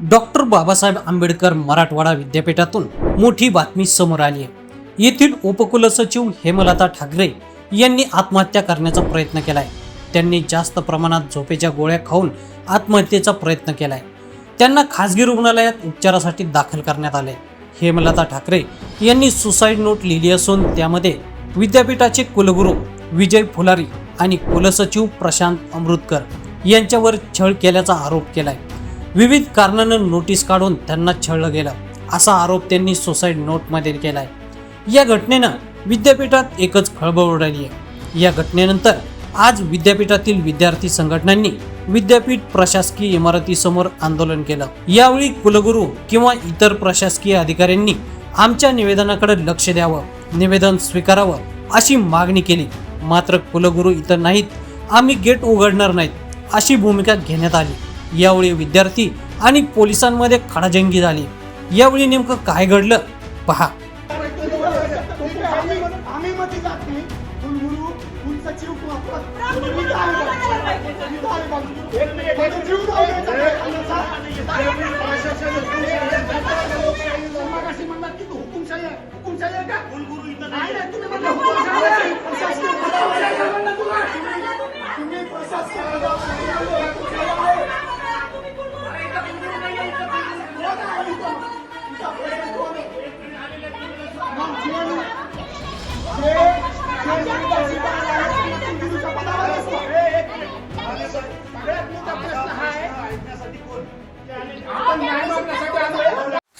Doctor Babasaheb Ambedkar Marathwada विद्यापीठातून मोठी बातमी समोर आली आहे. येथील उपकुलसचिव हेमलता ठाकरे यांनी आत्महत्या करण्याचा प्रयत्न केलाय. त्यांनी जास्त प्रमाणात झोपेच्या गोळ्या खाऊन आत्महत्येचा प्रयत्न केलाय. त्यांना खासगी रुग्णालयात उपचारासाठी दाखल करण्यात आले हेमलता ठाकरे यांनी सुसाईड नोट लिहिली असून त्यामध्ये विद्यापीठाचे कुलगुरू विजय फुलारी आणि कुलसचिव प्रशांत अमृतकर यांच्यावर छळ केल्याचा आरोप केलाय. विविध कारणानं नोटीस काढून त्यांना छळलं गेलं. असा आरोप त्यांनी सुसाईड नोटमध्ये केलाय. या घटनेनं विद्यापीठात एकच खळबळ उडाली आहे. या घटनेनंतर आज विद्यापीठातील विद्यार्थी संघटनांनी विद्यापीठ प्रशासकीय इमारतीसमोर आंदोलन केलं. यावेळी कुलगुरू किंवा इतर प्रशासकीय अधिकाऱ्यांनी आमच्या निवेदनाकडे लक्ष द्यावं निवेदन स्वीकारावं अशी मागणी केली. मात्र कुलगुरू इथं नाहीत. आम्ही गेट उघडणार नाहीत अशी भूमिका घेण्यात आली. यावेळी विद्यार्थी आणि पोलिसांमध्ये खडाजंगी झाली. यावेळी नेमकं काय घडलं? पहा.